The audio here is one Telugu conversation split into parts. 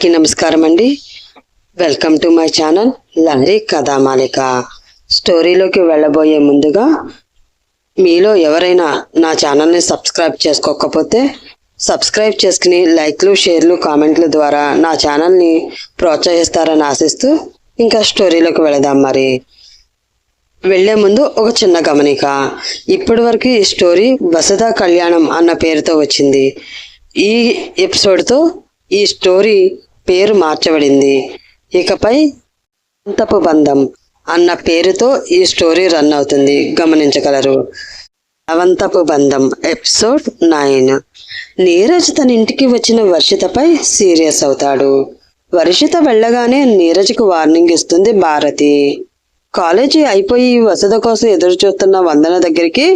అందరికీ నమస్కారం అండి welcome to my channel Lahari Kathamalika స్టోరీలోకి వెళ్ళబోయే ముందుగా మీలో ఎవరైనా నా ఛానల్ని సబ్స్క్రైబ్ చేసుకోకపోతే సబ్స్క్రైబ్ చేసుకుని లైక్లు షేర్లు కామెంట్ల ద్వారా నా ఛానల్ని ప్రోత్సహిస్తారని ఆశిస్తూ ఇంకా స్టోరీలోకి వెళదాం మరి. వెళ్ళే ముందు ఒక చిన్న గమనిక. ఇప్పటి వరకు ఈ స్టోరీ వసదా కళ్యాణం అన్న పేరుతో వచ్చింది. ఈ ఎపిసోడ్తో ఈ స్టోరీ పేరు మార్చబడింది. ఇకపై అంతపు బంధం అన్న పేరుతో ఈ స్టోరీ రన్ అవుతుంది. గమనించగలరు. అవంతపు బంధం ఎపిసోడ్ నైన్. నీరజ్ తన ఇంటికి వచ్చిన వర్షితపై సీరియస్ అవుతాడు. వర్షిత వెళ్ళగానే నీరజ్కు వార్నింగ్ ఇస్తుంది భారతి. కాలేజీ అయిపోయి వసతి కోసం ఎదురు చూస్తున్న వందన దగ్గరికి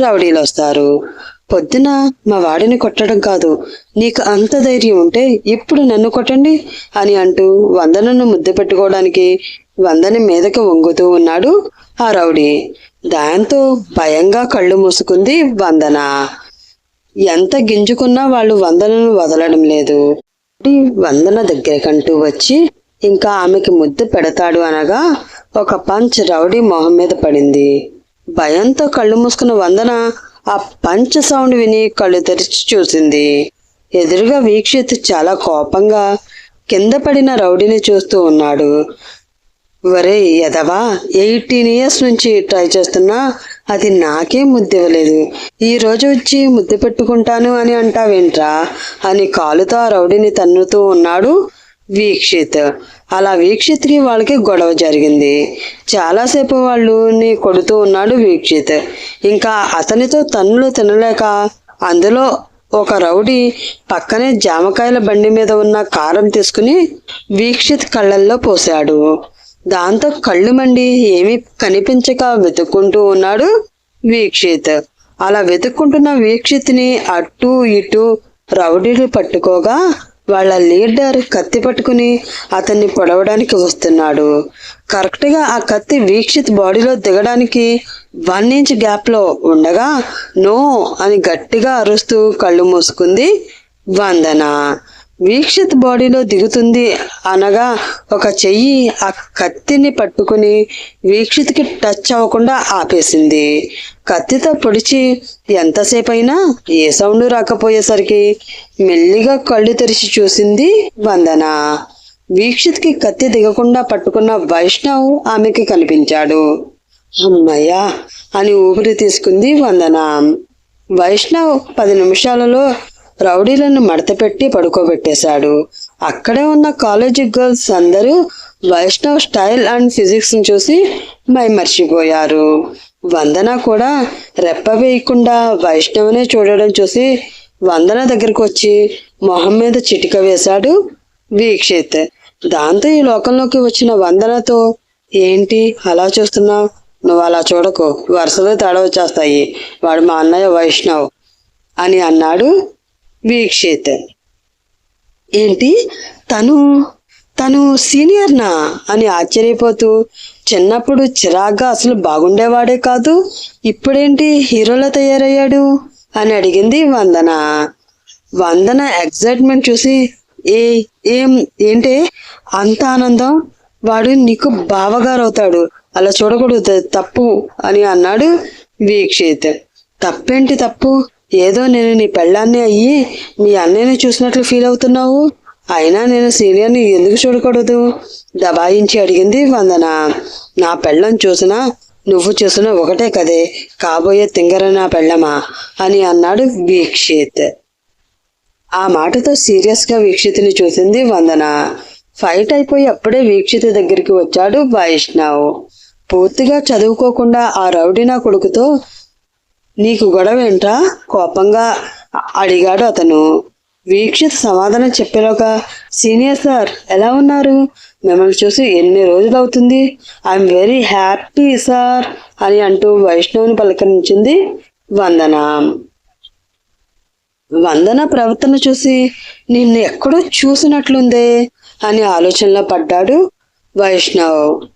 రౌడీలు వస్తారు పొద్దున మా వాడిని కొట్టడం కాదు. నీకు అంత ధైర్యం ఉంటే ఇప్పుడు నన్ను కొట్టండి అని అంటూ వందనను ముద్దు పెట్టుకోవడానికి వందని మీదకి వంగుతూ ఉన్నాడు ఆ రౌడీ. దాంతో భయంగా కళ్ళు మూసుకుంది వందన. ఎంత గింజుకున్నా వాళ్ళు వందనను వదలడం లేదు. వందన దగ్గరకంటూ వచ్చి ఇంకా ఆమెకి ముద్దు పెడతాడు అనగా ఒక పంచ్ రౌడీ మొహం మీద పడింది. భయంతో కళ్ళు మూసుకున్న వందన ఆ పంచ్ సౌండ్ విని కళ్ళు తెరిచి చూసింది. ఎదురుగా వీక్షిత్ చాలా కోపంగా కింద పడిన రౌడీని చూస్తూ ఉన్నాడు. వరే ఎదవా ఎయిటీన్ ఇయర్స్ నుంచి ట్రై చేస్తున్నా అది నాకే ముద్దు ఇవ్వలేదు ఈ రోజు వచ్చి ముద్దు పెట్టుకుంటాను అని అంటావేంట్రా? అని కాలుతో ఆ రౌడీని తన్నుతూ ఉన్నాడు వీక్షిత్. అలా వీక్షిత్కి వాళ్ళకి గొడవ జరిగింది. చాలాసేపు వాళ్ళు నీ కొడుతూ ఉన్నాడు వీక్షిత్. ఇంకా అతనితో తన్నులు తినలేక అందులో ఒక రౌడీ పక్కనే జామకాయల బండి మీద ఉన్న కారం తీసుకుని వీక్షిత్ కళ్ళల్లో పోశాడు. దాంతో కళ్ళు మండి ఏమీ కనిపించక వెతుక్కుంటూ ఉన్నాడు వీక్షిత్. అలా వెతుక్కుంటున్న వీక్షిత్ని అటు ఇటు రౌడీలు పట్టుకోగా వాళ్ళ లీడర్ కత్తి పట్టుకుని అతన్ని పొడవడానికి వస్తున్నాడు. కరెక్ట్గా ఆ కత్తి వీక్షిత్ బాడీలో దిగడానికి వన్ ఇంచ్ గ్యాప్లో ఉండగా నో అని గట్టిగా అరుస్తూ కళ్ళు మూసుకుంది వందన. వీక్షిత్ బాడీలో దిగుతుంది అనగా ఒక చెయ్యి ఆ కత్తిని పట్టుకుని వీక్షిత్కి టచ్ అవ్వకుండా ఆపేసింది. కత్తితో పొడిచి ఎంతసేపైనా ఏ సౌండ్ రాకపోయేసరికి మెల్లిగా కళ్ళు తెరిచి చూసింది వందన. వీక్షిత్కి కత్తి దిగకుండా పట్టుకున్న వైష్ణవ్ ఆమెకి కనిపించాడు. అమ్మయ్యా! అని ఊపిరి తీసుకుంది వందన. వైష్ణవ్ పది నిమిషాలలో రౌడీలను మడతపెట్టి పడుకోబెట్టేశాడు. అక్కడే ఉన్న కాలేజీ గర్ల్స్ అందరూ వైష్ణవ్ స్టైల్ అండ్ ఫిజిక్స్ చూసి మైమర్చిపోయారు. వందన కూడా రెప్ప వేయకుండా వైష్ణవ్నే చూడడం చూసి వందన దగ్గరకు వచ్చి మొహం మీద చిటిక వేశాడు వీక్షిత్. దాంతో ఈ లోకంలోకి వచ్చిన వందనతో ఏంటి? అలా చూస్తున్నావు? నువ్వు అలా చూడకు. వరుసలో తడవ చేస్తాయి వాడు మా అన్నయ్య వైష్ణవ్ అని అన్నాడు వీక్షిత్. ఏంటి? తను తను సీనియర్నా? అని ఆశ్చర్యపోతూ చిన్నప్పుడు చిరాగ్గా అసలు బాగుండేవాడే కాదు ఇప్పుడేంటి హీరోలా తయారయ్యాడు? అని అడిగింది వందన. వందన ఎగ్జైట్మెంట్ చూసి ఏ ఏం ఏంటే? అంత ఆనందం? వాడు నీకు బావగారు అవుతాడు అలా చూడకూడదు తప్పు అని అన్నాడు వీక్షిత్. తప్పేంటి తప్పు? ఏదో నేను నీ పెళ్ళాన్ని అయ్యి మీ అన్నయ్యని చూసినట్లు ఫీల్ అవుతున్నావు? అయినా నేను సీనియర్ని ఎందుకు చూడకూడదు? దబాయించి అడిగింది వందన. నా పెళ్ళం చూసినా నువ్వు చూసిన ఒకటే కదే. కాబోయే తింగర నా పెళ్ళమా? అని అన్నాడు వీక్షిత్. ఆ మాటతో సీరియస్గా వీక్షిత్ని చూసింది వందన. ఫైట్ అయిపోయి అప్పుడే వీక్షిత దగ్గరికి వచ్చాడు వైష్ణవ్. పూర్తిగా చదువుకోకుండా ఆ రౌడీ నా కొడుకుతో నీకు గొడవ కోపంగా అడిగాడు అతను. వీక్షిత్ సమాధానం చెప్పేలోగా సీనియర్ సార్ ఎలా ఉన్నారు? మిమ్మల్ని చూసి ఎన్ని రోజులు అవుతుంది? ఐఎమ్ వెరీ హ్యాపీ సార్ అని అంటూ వైష్ణవుని పలకరించింది వందన. వందన ప్రవర్తన చూసి నిన్ను ఎక్కడో చూసినట్లుందే అని ఆలోచనలో పడ్డాడు వైష్ణవ్.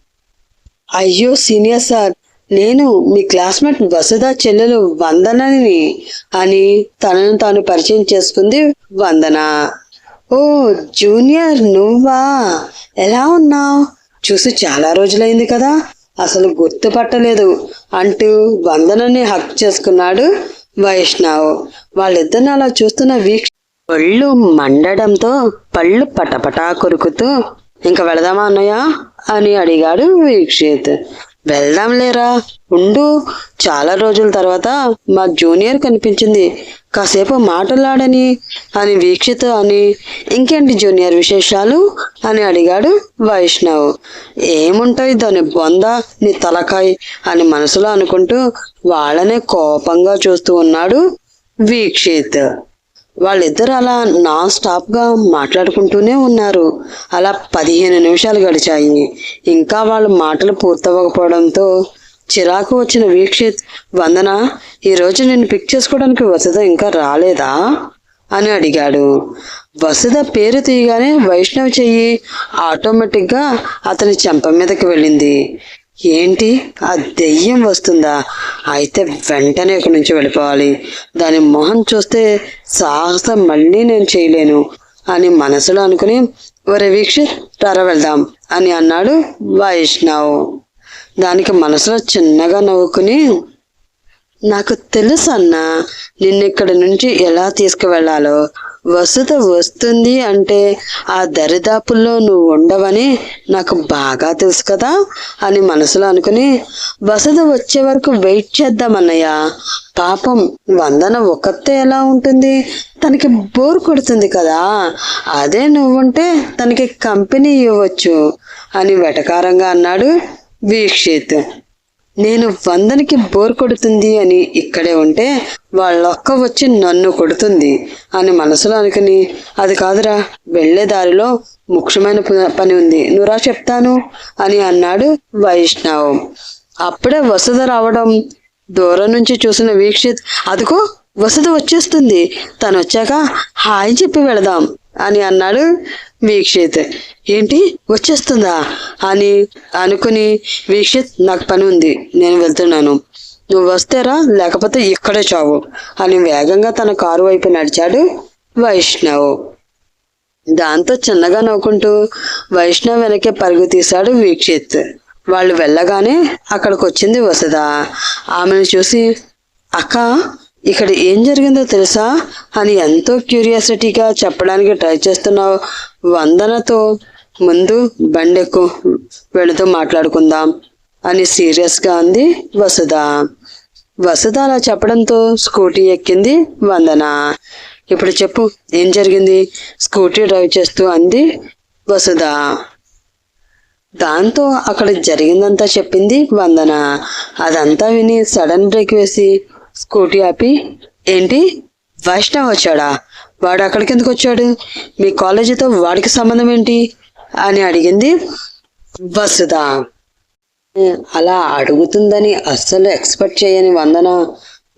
అయ్యో సీనియర్ సార్ నేను మీ క్లాస్మేట్ వసుధ చెల్లెలు వందనని అని తనను తాను పరిచయం చేసుకుంది వందన. ఓ జూనియర్ నువ్వా? ఎలా ఉన్నావు? చూసి చాలా రోజులైంది కదా. అసలు గుర్తుపట్టలేదు. అంటూ వందనని హక్ చేసుకున్నాడు వైష్ణవ్. వాళ్ళిద్దరిని అలా చూస్తున్న వీక్ష పళ్ళు మండడంతో పళ్ళు పటపటా కొరుకుతూ ఇంకా వెళదామా అన్నయ్య? అని అడిగాడు వీక్షిత్. వెళ్దాం లేరా ఉండు. చాలా రోజుల తర్వాత మా జూనియర్ కనిపించింది. కాసేపు మాటలాడని అని వీక్షిత్ అని ఇంకేంటి జూనియర్ విశేషాలు? అని అడిగాడు వైష్ణవ్. ఏముంటాయి దాని బొంద నీ తలకాయ్ అని మనసులో అనుకుంటూ వాళ్ళనే కోపంగా చూస్తూ ఉన్నాడు వీక్షిత్. వాళ్ళిద్దరు అలా నాన్ స్టాప్గా మాట్లాడుకుంటూనే ఉన్నారు. అలా పదిహేను నిమిషాలు గడిచాయి. ఇంకా వాళ్ళ మాటలు పూర్తవ్వకపోవడంతో చిరాకు వచ్చిన వీక్షిత్ వందన ఈరోజు నేను పిక్ చేసుకోవడానికి వసుద ఇంకా రాలేదా? అని అడిగాడు. వసుధ పేరు తీయగానే వైష్ణవ్ చెయ్యి ఆటోమేటిక్గా అతని చెంప మీదకి వెళ్ళింది. ఏంటి? ఆ దెయ్యం వస్తుందా? అయితే వెంటనే ఇక్కడి నుంచి వెళ్ళిపోవాలి. దాని మొహం చూస్తే సాహసం మళ్ళీ నేను చేయలేను అని మనసులో అనుకుని ఒరే వీక్షిత్ త్వర వెళ్దాం అని అన్నాడు వైష్ణవ్. దానికి మనసులో చిన్నగా నవ్వుకుని నాకు తెలుసు అన్న నిన్నిక్కడి నుంచి ఎలా తీసుకువెళ్ళాలో. వసుత వస్తుంది అంటే ఆ దరిదాపుల్లో నువ్వు ఉండవని నాకు బాగా తెలుసు కదా అని మనసులో అనుకుని వసుత వచ్చే వరకు వెయిట్ చేద్దామన్నయ్య పాపం వందన ఒక్కతే ఎలా ఉంటుంది? తనకి బోర్ కొడుతుంది కదా. అదే నువ్వుంటే తనకి కంపెనీ ఇవ్వచ్చు అని వెటకారంగా అన్నాడు వీక్షిత్. నేను వందనికి బోర్ కొడుతుంది అని ఇక్కడే ఉంటే వాళ్ళొక్క వచ్చి నన్ను కొడుతుంది అని మనసులో అనుకుని అది కాదురా వెళ్ళే దారిలో ముఖ్యమైన ప- పని ఉంది. నువ్వురా చెప్తాను అని అన్నాడు వైష్ణవ్. అప్పుడే వసుధ రావడం దూరం నుంచి చూసిన వీక్షిత్ అదిగో వసతి వచ్చేస్తుంది. తను వచ్చాక హాయ్ చెప్పి వెళదాం అని అన్నాడు వీక్షిత్. ఏంటి? వచ్చేస్తుందా? అని అనుకుని వీక్షిత్ నాకు పని ఉంది. నేను వెళ్తున్నాను. నువ్వు వస్తేరా? లేకపోతే ఇక్కడే చావు. అని వేగంగా తన కారు వైపు నడిచాడు వైష్ణవ్. దాంతో చిన్నగా నవ్వుకుంటూ వైష్ణవ్ వెనకే పరుగు తీశాడు వీక్షిత్. వాళ్ళు వెళ్ళగానే అక్కడికి వచ్చింది వసుధ. ఆమెను చూసి అక్క ఇక్కడ ఏం జరిగిందో తెలుసా? అని ఎంతో క్యూరియాసిటీగా చెప్పడానికి ట్రై చేస్తున్నావు వందనతో ముందు బండెక్కు వెళుతూ మాట్లాడుకుందాం అని సీరియస్గా అంది వసుధ. వసుధ అలా చెప్పడంతో స్కూటీ ఎక్కింది వందన. ఇప్పుడు చెప్పు ఏం జరిగింది? స్కూటీ డ్రైవ్ చేస్తూ అంది వసుధ. దాంతో అక్కడ జరిగిందంతా చెప్పింది వందన. అదంతా విని సడన్ బ్రేక్ వేసి స్కూటీ ఆపి ఏంటి? వైష్ణవ్ వచ్చాడా? వాడు అక్కడికి ఎందుకు వచ్చాడు? మీ కాలేజీతో వాడికి సంబంధం ఏంటి? అని అడిగింది వసుధ. అలా అడుగుతుందని అస్సలు ఎక్స్పెక్ట్ చేయని వందన.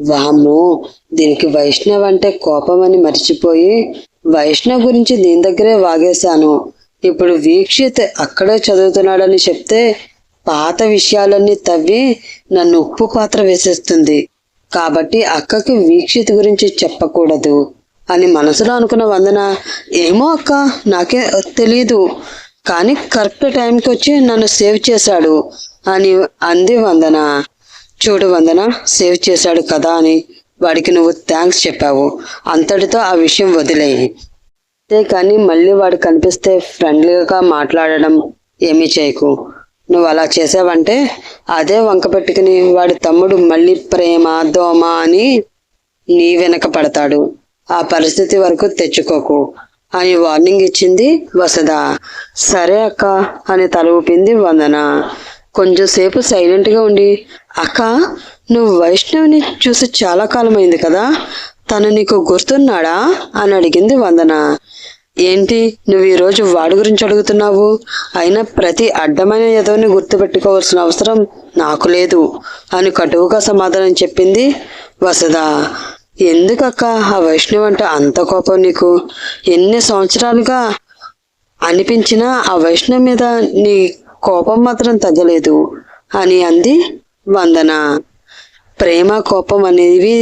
వాము దీనికి వైష్ణవ్ అంటే కోపం అని మర్చిపోయి వైష్ణవ్ గురించి దీని దగ్గరే వాగేశాను. ఇప్పుడు వీక్షిత్ అక్కడే చదువుతున్నాడని చెప్తే పాత విషయాలన్నీ తవ్వి నన్ను ఉప్పు పాత్ర వేసేస్తుంది. కాబట్టి అక్కకి వీక్షిత్ గురించి చెప్పకూడదు. అని మనసులో అనుకున్న వందన ఏమో అక్క నాకే తెలియదు కానీ కరెక్ట్ టైంకి వచ్చి నన్ను సేవ్ చేశాడు అని అంది వందన. చూడు వందన సేవ్ చేశాడు కదా అని వాడికి నువ్వు థ్యాంక్స్ చెప్పావు. అంతటితో ఆ విషయం వదిలేయి. అంతే కానీ మళ్ళీ వాడు కనిపిస్తే ఫ్రెండ్లీగా మాట్లాడడం ఏమీ చేయకు. నువ్వు అలా చేసావంటే అదే వంక పెట్టుకుని వాడి తమ్ముడు మళ్ళీ ప్రేమ దోమ అని నీ వెనక పడతాడు. ఆ పరిస్థితి వరకు తెచ్చుకోకు. అని వార్నింగ్ ఇచ్చింది వసద. సరే అక్క అని తల ఊపింది వందన. కొంచెంసేపు సైలెంట్గా ఉండి అక్క నువ్వు వైష్ణవిని చూసి చాలా కాలమైంది కదా తను నీకు గుర్తున్నాడా అని అడిగింది వందన. ఏంటి నువ్వు ఈరోజు వాడి గురించి అడుగుతున్నావు? అయినా ప్రతి అడ్డమైన ఎదవని గుర్తుపెట్టుకోవాల్సిన అవసరం నాకు లేదు అని కటువుగా సమాధానం చెప్పింది వసద. ఎందుకక్క? ఆ వైష్ణవి అంటే అంత కోపం నీకు? ఎన్ని సంవత్సరాలుగా అనిపించినా ఆ వైష్ణవి మీద నీ కోపం మాత్రం తగ్గలేదు అని అంది వందన. ప్రేమ కోపం అనేవి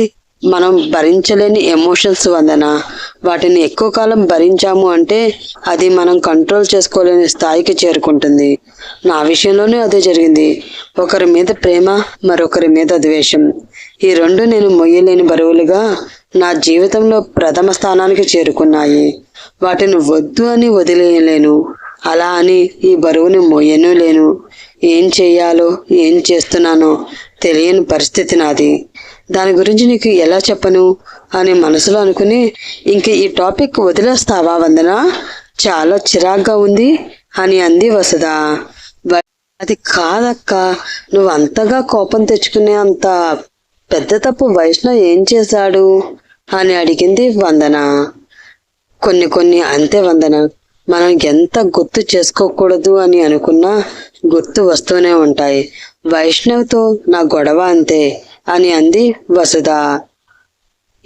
మనం భరించలేని ఎమోషన్స్ వందన. వాటిని ఎక్కువ కాలం భరించాము అంటే అది మనం కంట్రోల్ చేసుకోలేని స్థాయికి చేరుకుంటుంది. నా విషయంలోనే అదే జరిగింది. ఒకరి మీద ప్రేమ మరొకరి మీద ద్వేషం. ఈ రెండు నేను మొయ్యలేని బరువులుగా నా జీవితంలో ప్రథమ స్థానానికి చేరుకున్నాయి. వాటిని వద్దు అని వదిలేయలేను. అలా అని ఈ బరువుని మొయ్యను లేను ఏం చేయాలో ఏం చేస్తున్నానో తెలియని పరిస్థితి నాది. దాని గురించి నీకు ఎలా చెప్పను అని మనసులో అనుకుని ఇంక ఈ టాపిక్ వదిలేస్తావా వందన? చాలా చిరాగ్గా ఉంది అని అంది వసుధ. అది కాదక్క నువ్వు అంతగా కోపం తెచ్చుకునే అంత పెద్ద తప్పు వైష్ణవ్ ఏం చేశాడు అని అడిగింది వందన. కొన్ని కొన్ని అంతే వందన. మనం ఎంత గుర్తు చేసుకోకూడదు అని అనుకున్నా గుర్తు వస్తూనే ఉంటాయి. వైష్ణవ్తో నా గొడవ అంతే. అని అంది వసుధ.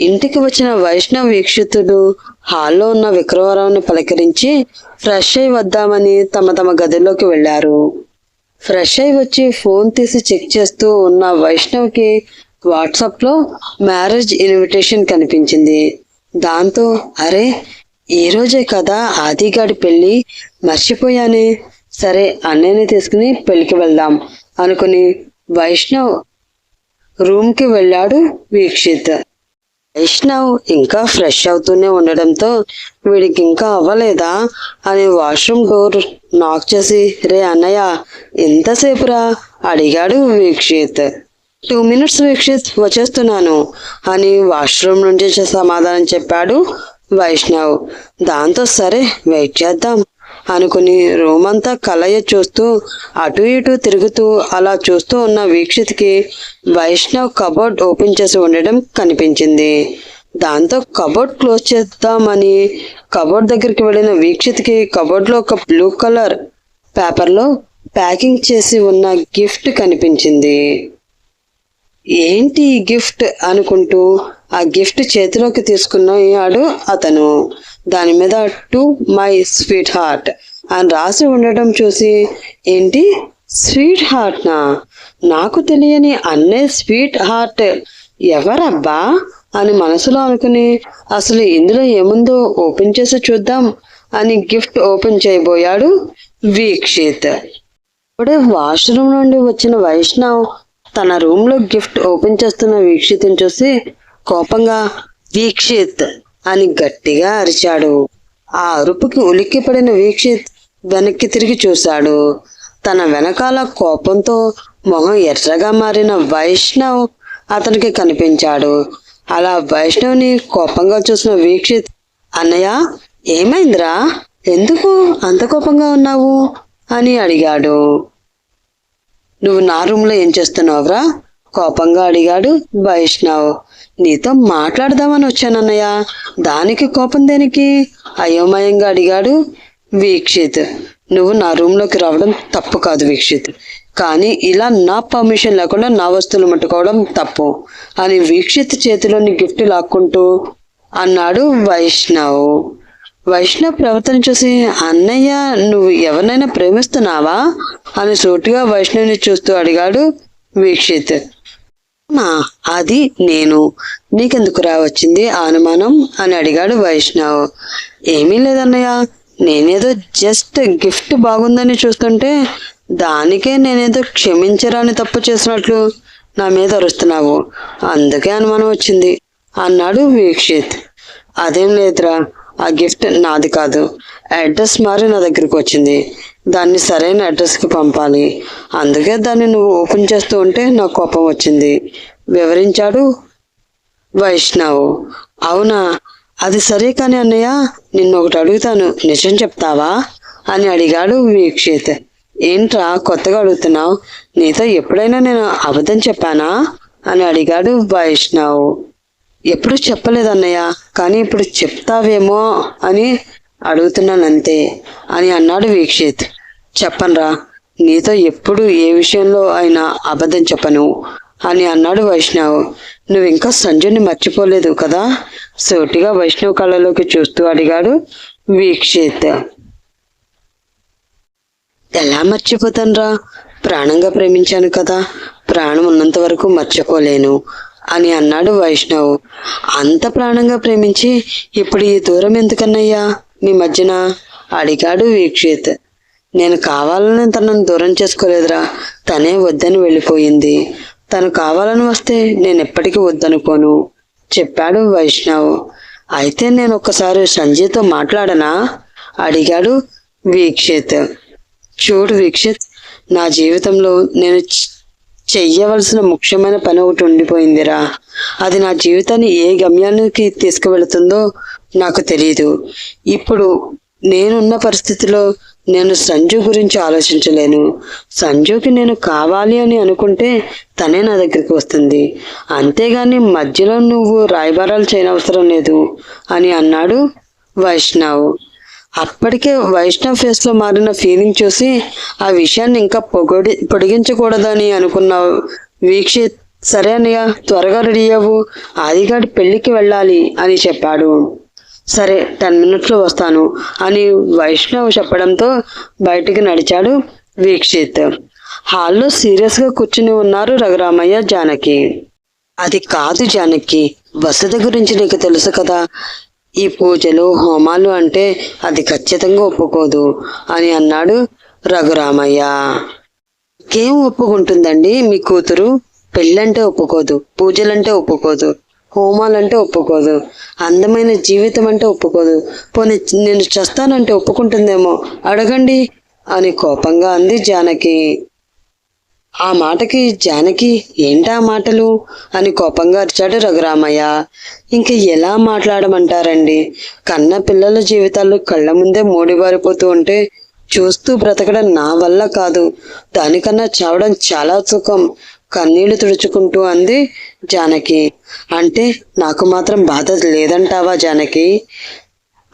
ఇంటికి వచ్చిన వైష్ణవ్ వీక్షితుడు హాల్లో ఉన్న విక్రమరావుని పలకరించి ఫ్రెష్ అయి వద్దామని తమ తమ గదిలోకి వెళ్ళారు ఫ్రెష్ అయి వచ్చి ఫోన్ తీసి చెక్ చేస్తూ ఉన్న వైష్ణవ్కి వాట్సాప్లో మ్యారేజ్ ఇన్విటేషన్ కనిపించింది. దాంతో అరే ఈ రోజే కదా ఆదిగాడి పెళ్ళి మర్చిపోయానే. సరే అన్నయ్యని తీసుకుని పెళ్ళికి వెళ్దాం అనుకుని వైష్ణవ్ రూమ్కి వెళ్ళాడు వీక్షిత్. వైష్ణవ్ ఇంకా ఫ్రెష్ అవుతూనే ఉండడంతో వీడికి ఇంకా అవ్వలేదా అని వాష్రూమ్ డోర్ నాక్ చేసి రే అన్నయ్య ఎంతసేపురా అడిగాడు వీక్షిత్. టూ మినిట్స్ వీక్షిత్ వచ్చేస్తున్నాను అని వాష్రూమ్ నుంచి సమాధానం చెప్పాడు వైష్ణవ్. దాంతో సరే వెయిట్ చేద్దాం. అనుకుని రూమ్ అంతా కలయ చూస్తూ అటు ఇటు తిరుగుతూ అలా చూస్తూ ఉన్న వీక్షిత్కి వైష్ణవ్ కబోర్డ్ ఓపెన్ చేసి ఉండడం కనిపించింది. దాంతో కబోర్డ్ క్లోజ్ చేద్దామని కబోర్డ్ దగ్గరికి వెళ్ళిన వీక్షిత్కి కబోర్డ్లో ఒక బ్లూ కలర్ పేపర్లో ప్యాకింగ్ చేసి ఉన్న గిఫ్ట్ కనిపించింది. ఏంటి ఈ గిఫ్ట్ అనుకుంటూ ఆ గిఫ్ట్ చేతిలోకి తీసుకున్నాడు అతను. దాని మీద టు మై స్వీట్ హార్ట్ అని రాసి ఉండటం చూసి ఏంటి? స్వీట్ హార్ట్నా నాకు తెలియని అన్నే స్వీట్ హార్ట్ ఎవరబ్బా? అని మనసులో అనుకుని అసలు ఇందులో ఏముందో ఓపెన్ చేసి చూద్దాం అని గిఫ్ట్ ఓపెన్ చేయబోయాడు వీక్షిత్. ఇప్పుడే వాష్రూమ్ నుండి వచ్చిన వైష్ణవ్ తన రూమ్లో గిఫ్ట్ ఓపెన్ చేస్తున్న వీక్షిత్ని చూసి కోపంగా వీక్షిత్ అని గట్టిగా అరిచాడు. ఆ అరుపుకి ఉలిక్కిపడిన వీక్షిత్ వెనక్కి తిరిగి చూశాడు. తన వెనకాల కోపంతో మొహం ఎర్రగా మారిన వైష్ణవ్ అతనికి కనిపించాడు. అలా వైష్ణవ్ని కోపంగా చూసిన వీక్షిత్ అన్నయ్య ఏమైందిరా? ఎందుకు అంత కోపంగా ఉన్నావు? అని అడిగాడు. నువ్వు నా రూమ్లో ఏం చేస్తున్నావురా? కోపంగా అడిగాడు వైష్ణవ్. నీతో మాట్లాడదామని వచ్చానన్నయ్య దానికి కోపం దేనికి? అయోమయంగా అడిగాడు వీక్షిత్. నువ్వు నా రూమ్లోకి రావడం తప్పు కాదు వీక్షిత్. కానీ ఇలా నా పర్మిషన్ లేకుండా నా వస్తువులు ముట్టుకోవడం తప్పు అని వీక్షిత్ చేతిలోని గిఫ్ట్ లాక్కుంటూ అన్నాడు వైష్ణవ్. వైష్ణవ్ ప్రవర్తన చూసి అన్నయ్య నువ్వు ఎవరినైనా ప్రేమిస్తున్నావా? అని సూటిగా వైష్ణవ్ని చూస్తూ అడిగాడు వీక్షిత్. నా అది నేను. నీకెందుకురా వచ్చింది ఆ అనుమానం అని అడిగాడు వైష్ణవ్. ఏమీ లేదన్నయ్య నేనేదో జస్ట్ గిఫ్ట్ బాగుందని చూస్తుంటే దానికే నేనేదో క్షమించరాని తప్పు చేసినట్లు నా మీద అరుస్తున్నావు. అందుకే అనుమానం వచ్చింది అన్నాడు వీక్షిత్. అదేం లేదురా ఆ గిఫ్ట్ నాది కాదు. అడ్రస్ మారి నా దగ్గరికి వచ్చింది. దాన్ని సరైన అడ్రస్కి పంపాలి. అందుకే దాన్ని నువ్వు ఓపెన్ చేస్తూ ఉంటే నాకు కోపం వచ్చింది. వివరించాడు వైష్ణవ్. అవునా? అది సరే కానీ అన్నయ్య నిన్ను ఒకటి అడుగుతాను. నిజం చెప్తావా? అని అడిగాడు వీక్షిత్. ఏంట్రా కొత్తగా అడుగుతున్నావు? నీతో ఎప్పుడైనా నేను అబద్ధం చెప్పానా? అని అడిగాడు వైష్ణవ్. ఎప్పుడు చెప్పలేదన్నయ్య కానీ ఇప్పుడు చెప్తావేమో అని అడుగుతున్నానంతే అని అన్నాడు వీక్షిత్. చెప్పనరా నీతో ఎప్పుడు ఏ విషయంలో అయినా అబద్ధం చెప్పను అని అన్నాడు వైష్ణవ్. నువ్వు ఇంకా సంజుని మర్చిపోలేదు కదా? సోటిగా వైష్ణవ్ కళ్ళలోకి చూస్తూ అడిగాడు వీక్షిత్. ఎలా మర్చిపోతానురా? ప్రాణంగా ప్రేమించాను కదా ప్రాణం ఉన్నంత వరకు మర్చిపోలేను అని అన్నాడు వైష్ణవ్. అంత ప్రాణంగా ప్రేమించి ఇప్పుడు ఈ దూరం ఎందుకన్నయ్యా? మధ్యన అడిగాడు వీక్షిత్. నేను కావాలని తనను దూరం చేసుకోలేదురా తనే వద్దని వెళ్ళిపోయింది. తను కావాలని వస్తే నేను ఎప్పటికీ వద్దనుకోను చెప్పాడు వైష్ణవ్. అయితే నేను ఒక్కసారి సంజయ్తో మాట్లాడనా? అడిగాడు వీక్షిత్. చూడు వీక్షిత్ నా జీవితంలో నేను చెయ్యవలసిన ముఖ్యమైన పని ఒకటి ఉండిపోయిందిరా. అది నా జీవితాన్ని ఏ గమ్యానికి తీసుకువెళుతుందో నాకు తెలియదు ఇప్పుడు నేనున్న పరిస్థితిలో నేను సంజు గురించి ఆలోచించలేను. సంజుకి నేను కావాలి అని అనుకుంటే తనే నా దగ్గరికి వస్తుంది. అంతేగాని మధ్యలో నువ్వు రాయబారాలు చేయనవసరం లేదు అని అన్నాడు వైష్ణవ్. అప్పటికే వైష్ణవ్ ఫేస్లో మారిన ఫీలింగ్ చూసి ఆ విషయాన్ని ఇంకా పొగడి పొడిగించకూడదని అనుకున్న వీక్షిత్ సరే అన్నయ్య త్వరగా రెడీ అవ్వు. ఆదిగాడి పెళ్ళికి వెళ్ళాలి అని చెప్పాడు. సరే టెన్ మినిట్స్లో వస్తాను అని వైష్ణవ్ చెప్పడంతో బయటికి నడిచాడు వీక్షిత్. హాల్లో సీరియస్గా కూర్చుని ఉన్నారు రఘురామయ్య జానకి. అది కాదు జానకి వసతి గురించి నీకు తెలుసు కదా. ఈ పూజలు హోమాలు అంటే అది ఖచ్చితంగా ఒప్పుకోదు అని అన్నాడు రఘురామయ్య. ఏం ఒప్పుకుంటుందండి మీ కూతురు? పెళ్ళంటే ఒప్పుకోదు పూజలంటే ఒప్పుకోదు. హోమాలంటే ఒప్పుకోదు. అందమైన జీవితం అంటే ఒప్పుకోదు. పోనీ నేను చస్తానంటే ఒప్పుకుంటుందేమో? అడగండి అని కోపంగా అంది జానకి. ఆ మాటకి జానకి ఏంటా మాటలు? అని కోపంగా అరిచాడు రఘురామయ్య. ఇంక ఎలా మాట్లాడమంటారండి? కన్న పిల్లల జీవితాలు కళ్ళ ముందే మోడిబారిపోతూ ఉంటే చూస్తూ బ్రతకడం నా వల్ల కాదు. దానికన్నా చావడం చాలా సుఖం. కన్నీళ్ళు తుడుచుకుంటూ అంది జానకి. అంటే నాకు మాత్రం బాధ లేదంటావా జానకి?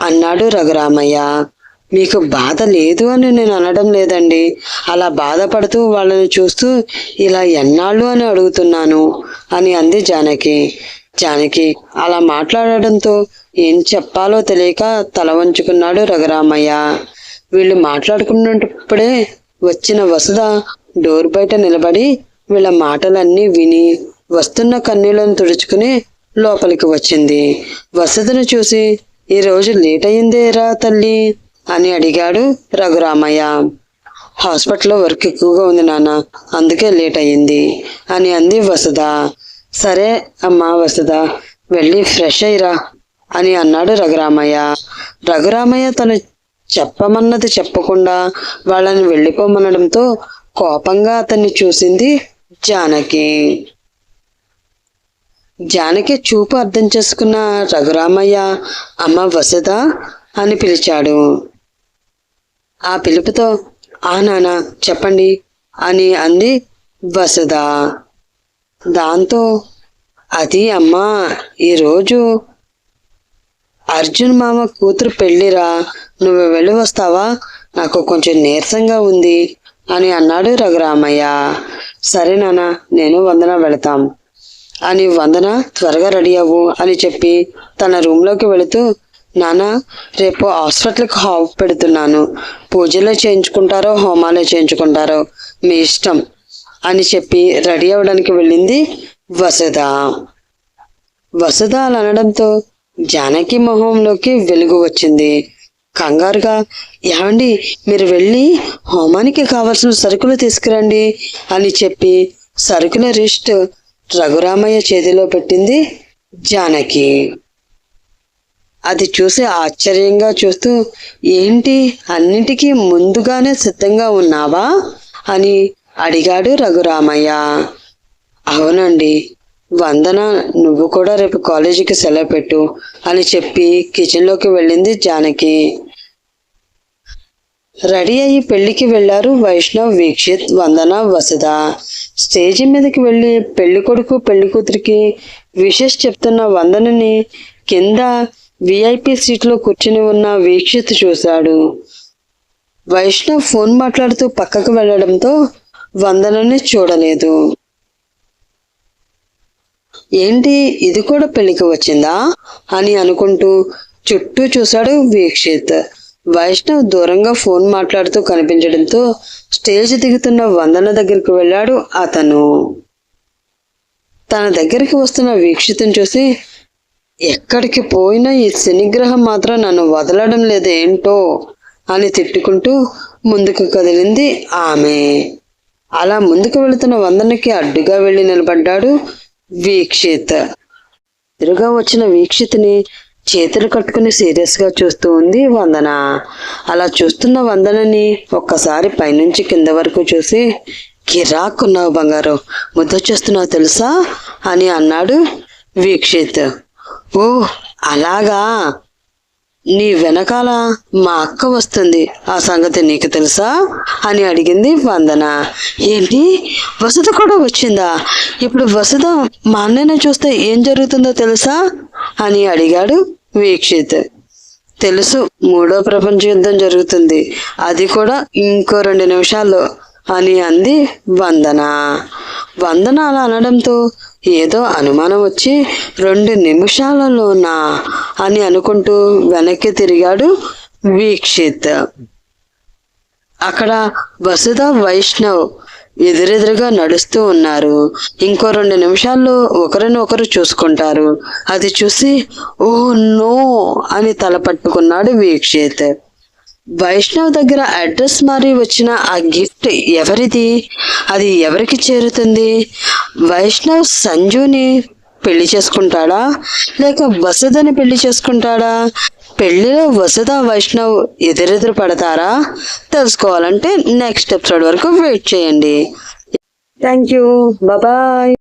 అన్నాడు రఘురామయ్య. మీకు బాధ లేదు అని నేను అనడం లేదండి. అలా బాధపడుతూ వాళ్ళని చూస్తూ ఇలా ఎన్నాళ్ళు అని అడుగుతున్నాను అని అంది జానకి. జానకి అలా మాట్లాడడంతో ఏం చెప్పాలో తెలియక తల వంచుకున్నాడు రఘురామయ్య. వీళ్ళు మాట్లాడుకున్నప్పుడే వచ్చిన వసుధ డోర్ బయట నిలబడి వీళ్ళ మాటలన్నీ విని వస్తున్న కన్నీళ్ళను తుడుచుకుని లోపలికి వచ్చింది. వసతిని చూసి ఈరోజు లేట్ అయిందేరా తల్లి అని అడిగాడు రఘురామయ్య. హాస్పిటల్లో వర్క్ ఎక్కువగా ఉంది నాన్న అందుకే లేట్ అయ్యింది అని అంది వసుధ. సరే అమ్మా వసుధ వెళ్ళి ఫ్రెష్ అయ్యిరా అని అన్నాడు రఘురామయ్య. రఘురామయ్య తను చెప్పమన్నది చెప్పకుండా వాళ్ళని వెళ్ళిపోమనడంతో కోపంగా అతన్ని చూసింది జానకి. జానకి చూపు అర్థం చేసుకున్న రఘురామయ్య అమ్మ వసద? అని పిలిచాడు. ఆ పిలుపుతో ఆ నాన్న చెప్పండి అని అంది వసద. దాంతో అది అమ్మా ఈరోజు అర్జున్ మామ కూతురు పెళ్ళిరా నువ్వు వెళ్ళి వస్తావా? నాకు కొంచెం నీరసంగా ఉంది అని అన్నాడు రఘురామయ్య. సరే నాన్న నేను వందన వెళతాం. అని వందన త్వరగా రెడీ అవ్వు అని చెప్పి తన రూమ్లోకి వెళుతూ నాన్న రేపు హాస్పిటల్కి హాఫ్ పెడుతున్నాను. పూజలు చేయించుకుంటారో హోమాలు చేయించుకుంటారో మీ ఇష్టం అని చెప్పి రెడీ అవ్వడానికి వెళ్ళింది వసుధ. వసుధ అనడంతో జానకి మొహంలోకి వెలుగు వచ్చింది. కంగారుగా ఏమండి మీరు వెళ్ళి హోమానికి కావలసిన సరుకులు తీసుకురండి అని చెప్పి సరుకుల రిస్ట్ రఘురామయ్య చేతిలో పెట్టింది జానకి. అది చూసి ఆశ్చర్యంగా చూస్తూ ఏంటి అన్నిటికీ ముందుగానే సిద్ధంగా ఉన్నావా? అని అడిగాడు రఘురామయ్య. అవునండి వందన నువ్వు కూడా రేపు కాలేజీకి సెలవు పెట్టు అని చెప్పి కిచెన్లోకి వెళ్ళింది జానకి. రెడీ అయ్యి పెళ్ళికి వెళ్ళారు వైష్ణవ్ వీక్షిత్ వందన వసుధ. స్టేజి మీదకి వెళ్ళి పెళ్ళి కొడుకు పెళ్ళి కూతురికి విషెస్ చెప్తున్న వందనని కింద విఐపి సీట్లో కూర్చుని ఉన్న వీక్షిత్ చూశాడు. వైష్ణవ్ ఫోన్ మాట్లాడుతూ పక్కకు వెళ్ళడంతో వందనని చూడలేదు. ఏంటి ఇది కూడా పెళ్ళికి వచ్చిందా? అని అనుకుంటూ చుట్టూ చూశాడు వీక్షిత్. వైష్ణవ్ దూరంగా ఫోన్ మాట్లాడుతూ కనిపించడంతో స్టేజ్ దిగుతున్న వందన దగ్గరికి వెళ్ళాడు అతను. తన దగ్గరికి వస్తున్న వీక్షితం చూసి ఎక్కడికి పోయినా ఈ శనిగ్రహం మాత్రం నన్ను వదలడం లేదు ఏంటో అని తిట్టుకుంటూ ముందుకు కదిలింది ఆమె. అలా ముందుకు వెళుతున్న వందనకి అడ్డుగా వెళ్ళి నిలబడ్డాడు వీక్షిత్. ఎదురుగా వచ్చిన వీక్షిత్ని చేతులు కట్టుకుని సీరియస్గా చూస్తూ ఉంది వందన. అలా చూస్తున్న వందనని ఒక్కసారి పైనుంచి కింద వరకు చూసి కిరాక్కున్నావు బంగారు ముద్దొచ్చేస్తున్నావు తెలుసా? అని అన్నాడు వీక్షిత్. ఓ అలాగా? నీ వెనకాల మా అక్క వస్తుంది. ఆ సంగతి నీకు తెలుసా? అని అడిగింది వందన. ఏంటి? వసుధ కూడా వచ్చిందా? ఇప్పుడు వసుధ మా అన్నయ్యని చూస్తే ఏం జరుగుతుందో తెలుసా? అని అడిగాడు వీక్షిత్. తెలుసు మూడో ప్రపంచ యుద్ధం జరుగుతుంది. అది కూడా ఇంకో రెండు నిమిషాల్లో అని అంది వందన. వందన అలా అనడంతో ఏదో అనుమానం వచ్చి రెండు నిమిషాలలోనా అని అనుకుంటూ వెనక్కి తిరిగాడు వీక్షిత్. అక్కడ వసుధ వైష్ణవ్ ఎదురెదురుగా నడుస్తూ ఉన్నారు. ఇంకో రెండు నిమిషాల్లో ఒకరిని ఒకరు చూసుకుంటారు. అది చూసి ఓ నో అని తల పట్టుకున్నాడు వీక్షిత్. వైష్ణవ్ దగ్గర అడ్రస్ మారి వచ్చిన ఆ గిఫ్ట్ ఎవరిది? అది ఎవరికి చేరుతుంది? వైష్ణవ్ సంజుని పెళ్ళి చేసుకుంటాడా? లేక వసుధని పెళ్ళి చేసుకుంటాడా? పెళ్ళిలో వసుధ వైష్ణవ్ ఎదురెదురు పడతారా? తెలుసుకోవాలంటే నెక్స్ట్ ఎపిసోడ్ వరకు వెయిట్ చేయండి. Thank you bye